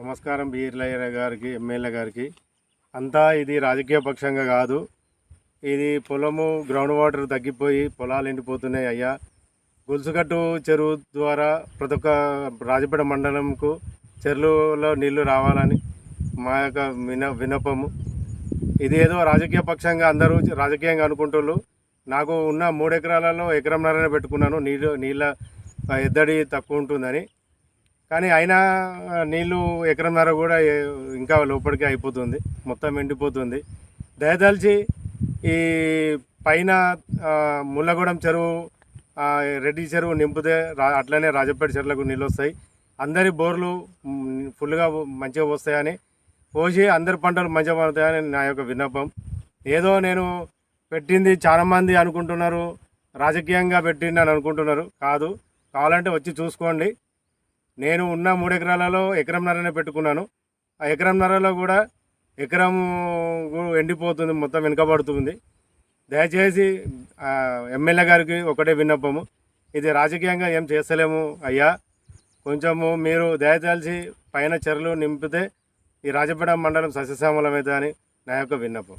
నమస్కారం బీర్లయ్య గారికి ఎమ్మెల్యే గారికి. అంతా ఇది రాజకీయ పక్షంగా కాదు. ఇది పొలము గ్రౌండ్ వాటర్ తగ్గిపోయి పొలాలు ఎండిపోతున్నాయి అయ్యా. గొలుసుగట్టు చెరువు ద్వారా ప్రతి ఒక్క రాజపేట మండలంకు చెరువులో నీళ్ళు రావాలని మా యొక్క విన వినపము ఇది ఏదో రాజకీయ పక్షంగా అందరూ రాజకీయంగా అనుకుంటున్నారు నాకు ఉన్న మూడు ఎకరాలలో ఎకరంన్నరనే పెట్టుకున్నాను. నీళ్ళు నీళ్ళ ఎద్దడి తక్కువ ఉంటుందని. కానీ అయినా ఆ, నీళ్ళు ఎకరంన్నర కూడా ఇంకా లోపలికి అయిపోతుంది. మొత్తం ఎండిపోతుంది. దయదాల్చి ఈ పైన ముల్లగూడెం చెరువు రెడ్డి చెరువు నింపితే రా అట్లనే రాజపేట చెరువులకు నీళ్ళు వస్తాయి అందరి బోర్లు ఫుల్గా మంచిగా వస్తాయని పోసి అందరి పంటలు మంచిగా పడతాయని నా యొక్క విన్నపం. ఏదో నేను పెట్టింది చాలామంది అనుకుంటున్నారు రాజకీయంగా పెట్టింది అని అనుకుంటున్నారు. కాదు కావాలంటే వచ్చి చూసుకోండి. నేను ఉన్న మూడు ఎకరాలలో ఎకరంన్నరనే పెట్టుకున్నాను. ఆ ఎకరంన్నరలో కూడా ఎకరం ఎండిపోతుంది మొత్తం వెనుకబడుతుంది. దయచేసి ఎమ్మెల్యే గారికి ఒకటే విన్నపము. ఇది రాజకీయంగా ఏం చేస్తలేము అయ్యా. కొంచెము మీరు దయచేసి పైన చర్యలు నింపితే ఈ రాజపేట మండలం సస్యశ్యామలమవుతుందని నా యొక్క విన్నపం.